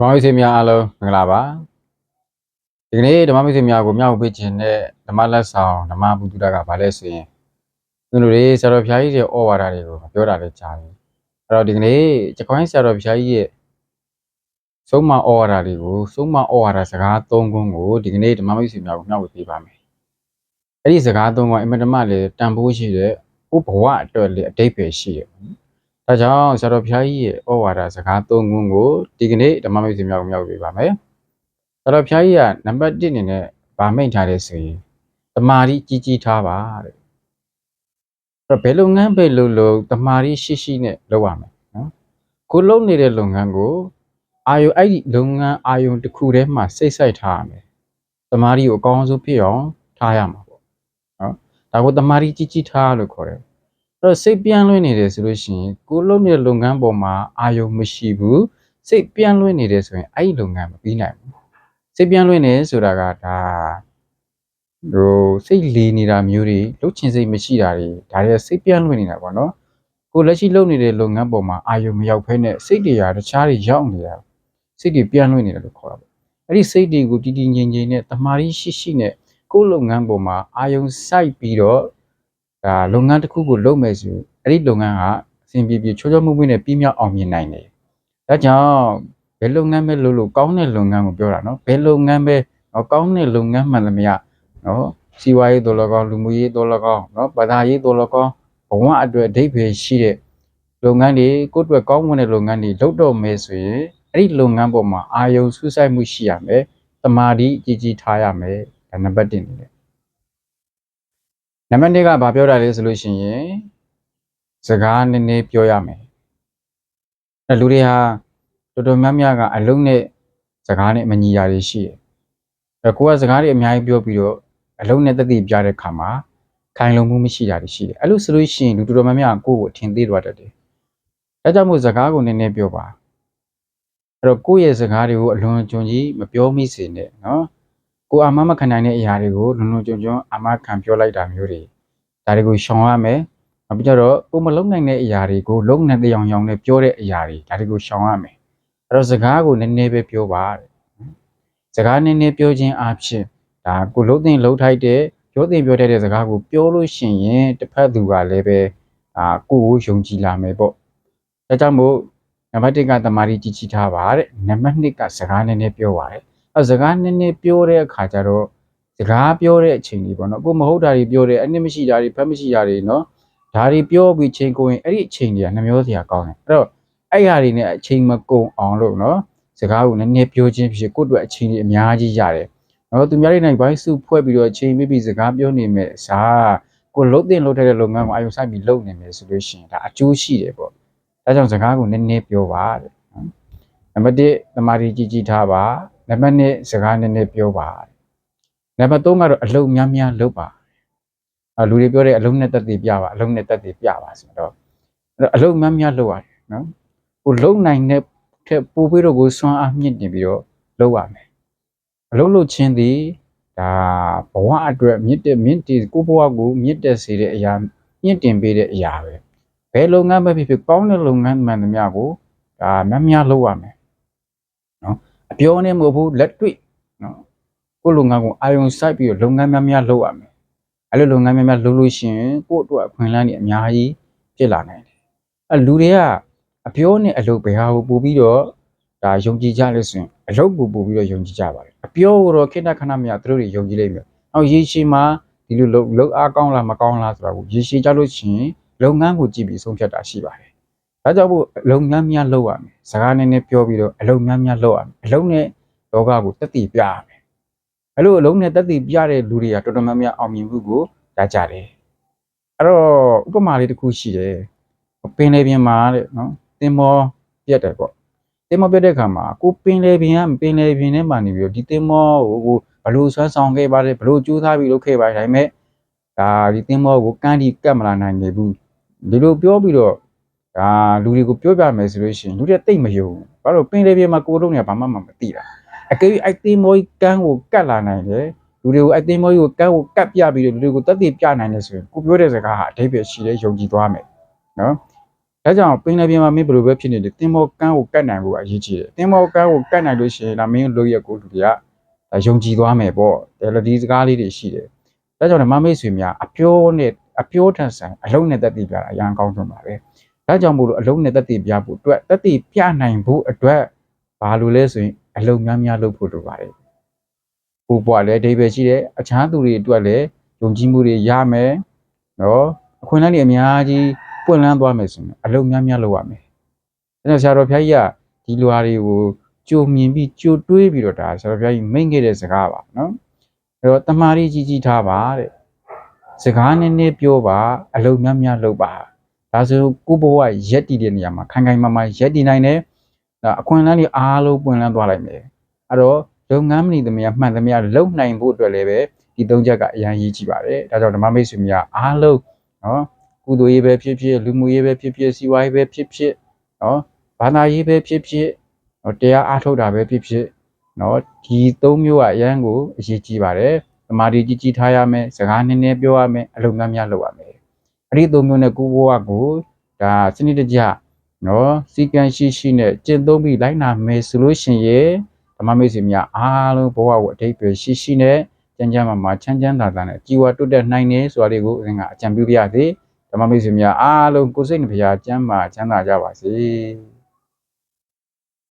ဓမ္မမိတ်ဆွေများအားလုံးမင်္ဂလာပါဒီကနေ့ဓမ္မမိတ်ဆွေများကိုမြောက်ပေးခြင်းနဲ့ဓမ္မလက်ဆောင်ဓမ္မဘုဒ္ဓကဘာလဲဆိုရင်သူတို့တွေဆရာတော်ဘုရားကြီးရဲ့ဩဝါဒတွေကိုမပြောတာလည်းကြားပြီအဲ့တော့ဒီကနေ့ကျခိုင်းဆရာတော်ဘုရားကြီးရဲ့ဆုံးမဩဝါဒတွေကိုဆုံးမဩဝါဒစကား၃ခုကိုဒီကနေ့ဓမ္မမိတ်ဆွေများကိုမြောက်ပေးပါမယ်အဲ့ဒီစကား၃ခုကအင်မတန်မှလည်းတန်ဖိုးရှိတဲ့ဥဘဝအတွက်လည်းအတိတ်ပဲရှိတယ် ဒါကြောင့်ဆရာတော်ဘုရားကြီးရဲ့ဩဝါဒစကား၃ခုကိုဒီကနေ့ဓမ္မမိတ်ဆွေများကိုမြောက်ပေးပါမယ်ဆရာတော်ဘုရားကြီးကနံပါတ်1အနေနဲ့ဗာမိတ်ထားတဲ့ဆိုရင်တမာတိကြီးကြီးထားပါတဲ့အဲ့တော့ဘယ်လုပ်ငန်းပဲလုပ်လို့တမာရီရှိရှိနဲ့လုပ်ရမယ်နော်ကိုလုပ်နေတဲ့လုပ်ငန်းကိုအာယုအဲ့ဒီလုပ်ငန်းအာယုတစ်ခုတည်းမှာစိတ်ဆိုင်ထားရမယ်တမာရီကိုအကောင်းဆုံးဖြစ်အောင်ထားရမှာပေါ့နော်ဒါကိုတမာရီကြီးကြီးထားလို့ခေါ်တယ်အဲ့ တော့စိတ်ပြန့်လွင့်နေတယ်ဆိုလို့ရှိရင်ကိုလုပ်နေတဲ့လုပ်ငန်းပေါ်မှာအာယုမရှိဘူးစိတ်ပြန့်လွင့်နေတယ်ဆိုရင်အဲ့ဒီလုပ်ငန်းမပြီးနိုင်ဘူးစိတ်ပြန့်လွင့်နေဆိုတာကဒါဟိုစိတ်လီနေတာမျိုးတွေလှုပ်ချင်စိတ်မရှိတာတွေဒါတွေစိတ်ပြန့်လွင့်နေတာပေါ့နော်ကိုလက်ရှိလုပ်နေတဲ့လုပ်ငန်းပေါ်မှာအာယုံမရောက်ဖဲနဲ့စိတ်တွေကတခြားတွေရောက်နေတာစိတ်တွေပြန့်လွင့်နေတယ်လို့ခေါ်တာပေါ့အဲ့ဒီစိတ်တွေကိုတည်တည်ငြိမ်ငြိမ်နဲ့တမာရီရှိရှိနဲ့ကိုယ့်လုပ်ငန်းပေါ်မှာအာယုံစိုက်ပြီးတော့ ဒါလုပ်ငန်းတစ်ခုကိုလုပ်မယ်ဆိုရင်အဲ့ဒီလုပ်ငန်းကအစဉ်ပြေပြေချောချောမွေ့မွေ့နဲ့ပြီးမြောက်အောင်မြင်နိုင်တယ်ဒါကြောင့်ဘယ်လုပ်ငန်းပဲလုပ်လို့ကောင်းတဲ့လုပ်ငန်းကိုပြောတာနော်ဘယ်လုပ်ငန်းပဲကောင်းတဲ့လုပ်ငန်းမှန်သမျှနော်စီးပွားရေးတော်လကောင်းလူမှုရေးတော်လကောင်းနော်ဘာသာရေးတော်လကောင်းဘဝအတွက်အဓိပ္ပာယ်ရှိတဲ့လုပ်ငန်းတွေကိုယ့်အတွက်ကောင်းမွန်တဲ့လုပ်ငန်းတွေလုပ်တော့မယ်ဆိုရင်အဲ့ဒီလုပ်ငန်းပေါ်မှာအာယုံဆူဆိုင်မှုရှိရမယ်တမာတိကြီးကြီးထားရမယ်ဒါနံပါတ်1နေတယ် နံပါတ်2ကဘာပြောတာလဲဆိုလို့ရှိရင်စကားနည်းနည်းပြောရမယ်အဲလူတွေဟာတော်တော်များများကအလုံးနဲ့စကားနဲ့မညီတာတွေရှိတယ်အဲကိုကစကားတွေအများကြီးပြောပြီးတော့အလုံးနဲ့တက်တည်ပြတဲ့ခါမှာခိုင်လုံမှုမရှိတာတွေရှိတယ်အဲ့လိုဆိုလို့ရှိရင်လူတော်တော်များများကိုယ့်ကိုအထင်သေးသွားတတ်တယ်အဲကြောင့်မို့စကားကိုနည်းနည်းပြောပါအဲ့တော့ကိုယ့်ရဲ့စကားတွေကိုအလွန်ကျွံကြီးမပြောမိစေနဲ့နော် ကိုအာမမခံနိုင်တဲ့အရာတွေကိုလွန်လွန်ကျွံကျွံအာမခံပြောလိုက်တာမျိုးတွေဒါတွေကိုရှောင်ရမယ်နောက်ပြီးတော့ကိုမလုံးနိုင်တဲ့အရာတွေကိုလုံးနိုင်တဲ့အောင်အောင်နဲ့ပြောတဲ့အရာတွေဒါတွေကိုရှောင်ရမယ်အဲ့တော့စကားကိုနည်းနည်းပဲပြောပါတဲ့စကားနည်းနည်းပြောခြင်းအပြင်ဒါကိုလုံးတင်လုံးထိုက်တဲ့ပြောတင်ပြောတတ်တဲ့စကားကိုပြောလို့ရှိရင်တစ်ဖက်သူကလည်းပဲအာကိုကိုယုံကြည်လာမယ်ပေါ့ဒါကြောင့်မို့နံပါတ်1ကတမာရီကြီးကြီးထားပါတဲ့နံပါတ်2ကစကားနည်းနည်းပြောပါတဲ့ အဲစကားနည်းနည်းပြောတဲ့အခါကျတော့စကားပြောတဲ့အချိန်ကြီးပေါ့နော်ကိုမဟုတ်တာတွေပြောတယ်အနည်းမရှိတာတွေဖက်မရှိတာတွေနော်ဒါတွေပြောပြီးချိန်ကိုရင်အဲ့ဒီအချိန်တွေကနှမျောစရာကောင်းတယ်အဲ့တော့အဲ့ဟာတွေနဲ့အချိန်မကုန်အောင်လို့နော်စကားကိုနည်းနည်းပြောခြင်းဖြစ်ကိုယ့်အတွက်အချိန်ကြီးအများကြီးရတယ်နော်သူများတွေနိုင်ဘိုင်းစုဖွဲ့ပြီးတော့ချိန်ပြီးပြီးစကားပြောနေမယ်အစားကိုလှုပ်တင်လှုပ်တဲ့လုပ်ငန်းကိုအယုံဆိုင်ပြီးလုပ်နေမယ်ဆိုလို့ရှိရင်ဒါအကျိုးရှိတယ်ပေါ့ဒါကြောင့်စကားကိုနည်းနည်းပြောပါတဲ့နော်နံပါတ်1သမာဓိကြီးကြီးထားပါ နံပါတ်2စကားနည်းနည်းပြောပါနံပါတ်3ကတော့အလုံးများများလုပ်ပါအလူတွေပြောတဲ့အလုံးနဲ့တက်တည်ပြပါအလုံးနဲ့တက်တည်ပြပါဆိုတော့အဲ့တော့အလုံးများများလုပ်ရတယ်နော်ကိုလုံနိုင်တဲ့ထက်ပိုပြီးတော့ကိုစွမ်းအားမြင့်တင်ပြီးတော့လုပ်ရမယ်အလုံးလုံးချင်းသည်ဒါဘဝအတွက်မြင့်တဲ့မြင့်တင်ကိုဘဝကိုမြင့်တက်စေတဲ့အရာမြင့်တင်ပေးတဲ့အရာပဲဘယ်လုပ်ငန်းပဲဖြစ်ဖြစ်ကောင်းတဲ့လုပ်ငန်းမှန်သမျှကိုဒါများများလုပ်ရမယ်နော် အပြောနဲ့မဟုတ်ဘူးလက်တွေ့နော်ကိုယ့်လုပ်ငန်းကိုအာရုံစိုက်ပြီးတော့လုပ်ငန်းများများလုပ်ရမယ်အဲ့လိုလုပ်ငန်းများများလုပ်လို့ရှိရင်ကိုယ့်အတွက်အခွင့်အလမ်းတွေအများကြီးဖြစ်လာနိုင်တယ်အဲ့လူတွေကအပြောနဲ့အလုပ်ဘယ်ဟာကိုပို့ပြီးတော့ဒါယုံကြည်ကြလဲဆိုရင်အလုပ်ကိုပို့ပြီးတော့ယုံကြည်ကြပါတယ်အပြောကိုတော့ခိတ္တခဏမရသူတို့တွေယုံကြည်လိမ့်မယ်။နောက်ရေရှည်မှာဒီလိုလုပ်လုပ်အားကောင်းလားမကောင်းလားဆိုတာကိုရေရှည်ကြလို့ရှိရင်လုပ်ငန်းကိုကြည့်ပြီးဆုံးဖြတ်တာရှိပါတယ်။ ဒါကြောင့်မို့လုပ်ငန်းများလုပ်ရမယ်။စကားနည်းနည်းပြောပြီးတော့အလုပ်များများလုပ်ရမယ်။အလုပ်နဲ့လောကကိုတက်တည်ပြရမယ်။အဲ့လိုအလုပ်နဲ့တက်တည်ပြတဲ့လူတွေကတော်တော်များများအောင်မြင်မှုကိုရကြတယ်။အဲ့တော့ဥပမာလေးတစ်ခုရှိတယ်။ပင်လေပြင်မှာတဲ့နော်တင်မောပြက်တယ်ပေါ့တင်မောပြတဲ့ခါမှာကိုပင်လေပင်ကပင်လေပင်ထဲမှာနေပြီးတော့ဒီတင်မောကိုကိုဘလို့ဆွမ်းဆောင်ခဲ့ပါတယ်ဘလို့ကြိုးစားပြီးလုပ်ခဲ့ပါတယ်ဒါပေမဲ့ဒါဒီတင်မောကိုကန်းဒီကတ်မလာနိုင်နေဘူးဒီလိုပြောပြီးတော့ ဒါလူတွေကိုပြောပြမယ်ဆိုလို့ရှိရင်လူတွေတိတ်မယုံဘူးဘာလို့ပင်လေပင်မှာကိုလုံးနေဘာမှမမသိတာအကယ်၍အဲ့တင်မောကန်းကိုကတ်လာနိုင်တယ်လူတွေကိုအဲ့တင်မောကိုကန်းကိုကတ်ပြပြီးတော့လူတွေကိုတက်တည်ပြနိုင်တယ်ဆိုရင်ကိုပြောတဲ့စကားဟာအဓိပ္ပာယ်ရှိတယ်ယုံကြည်သွားမယ်နော်ဒါကြောင့်ပင်လယ်ပြင်မှာမင်းဘယ်လိုပဲဖြစ်နေတယ်တင်မောကန်းကိုကတ်နိုင်ဖို့အရေးကြီးတယ်တင်မောကန်းကိုကတ်နိုင်လို့ရှိရင်ဒါမင်းလိုရက်ကိုလူတွေကဒါယုံကြည်သွားမယ်ပေါ့တယ်ဒီစကားလေးတွေရှိတယ်ဒါကြောင့်ဓမ္မမိတ်ဆွေများအပြိုးနဲ့အပြိုးထန်ဆန်အလုံးနဲ့တက်တည်ပြတာအရန်ကောင်းဆုံးပါပဲ ဒါကြောင့်မို့လို့အလုံးနဲ့တက်တည်ပြဖို့အတွက်တက်တည်ပြနိုင်ဖို့အတွက်ဘာလို့လဲဆိုရင်အလုံးများများလုပ်ဖို့လိုပါတယ်ဘိုးဘွားလည်းအဓိပ္ပာယ်ရှိတယ်အခြားသူတွေအတွက်လည်းယုံကြည်မှုတွေရမယ်နော်အခွင့်အလမ်းတွေအများကြီးပွင့်လန်းသွားမယ်ဆိုရင်အလုံးများများလုပ်ရမယ်အဲဒါဆရာတော်ဘုရားကြီးကဒီလူဟာတွေကိုကြိုမြင်ပြီးကြိုတွေးပြီးတော့ဒါဆရာတော်ဘုရားကြီးမိန့်ခဲ့တဲ့စကားပါနော်အဲတော့တမာရီကြီးကြီးထားပါတဲ့စကားနည်းနည်းပြောပါအလုံးများများလုပ်ပါ ဒါဆိုကိုယ့်ဘဝရက်တည်တဲ့နေရာမှာခိုင်ခိုင်မာမာရက်တည်နိုင်တယ်ဒါအခွင့်အလမ်းတွေအားလုံးပွင့်လန်းသွားလိုက်မယ်အဲ့တော့လုပ်ငန်းမနေသမျှမှန်သမျှလုပ်နိုင်ဖို့အတွက်လည်းပဲဒီသုံးချက်ကအရင်ရေးကြည့်ပါတယ်ဒါကြောင့်ဓမ္မမိတ်ဆွေများအားလုံးနော်ကုသိုလ်ရေးပဲဖြစ်ဖြစ်လူမှုရေးပဲဖြစ်ဖြစ်စီးပွားရေးပဲဖြစ်ဖြစ်နော်ဘာသာရေးပဲဖြစ်ဖြစ်နော်တရားအားထုတ်တာပဲဖြစ်ဖြစ်နော်ဒီသုံးမျိုးကအရန်ကိုအရေးကြီးပါတယ်သမာဓိကြီးကြီးထားရမယ်စကားနည်းနည်းပြောရမယ်အလုပ်များများလုပ်ရမယ် အဲ့ဒီသုံးမျိုးနဲ့ကိုယ့်ဘဝကိုဒါစနစ်တကျနော်စီကံရှိရှိနဲ့ကျင့်သုံးပြီးလိုက်နာမယ်ဆိုလို့ရှိရင်ဓမ္မမိတ်ဆွေများအားလုံးဘဝကိုအတိတ်ပဲရှိရှိနဲ့ကျမ်းကျမ်းမာမာချမ်းချမ်းသာသာနဲ့ကြည်ဝတွတ်တက်နိုင်နေဆိုတာလေးကိုအရင်ကအကြံပြုပြရစေဓမ္မမိတ်ဆွေများအားလုံးကိုယ်စိတ်နှဖျားကျမ်းမာချမ်းသာကြပါစေ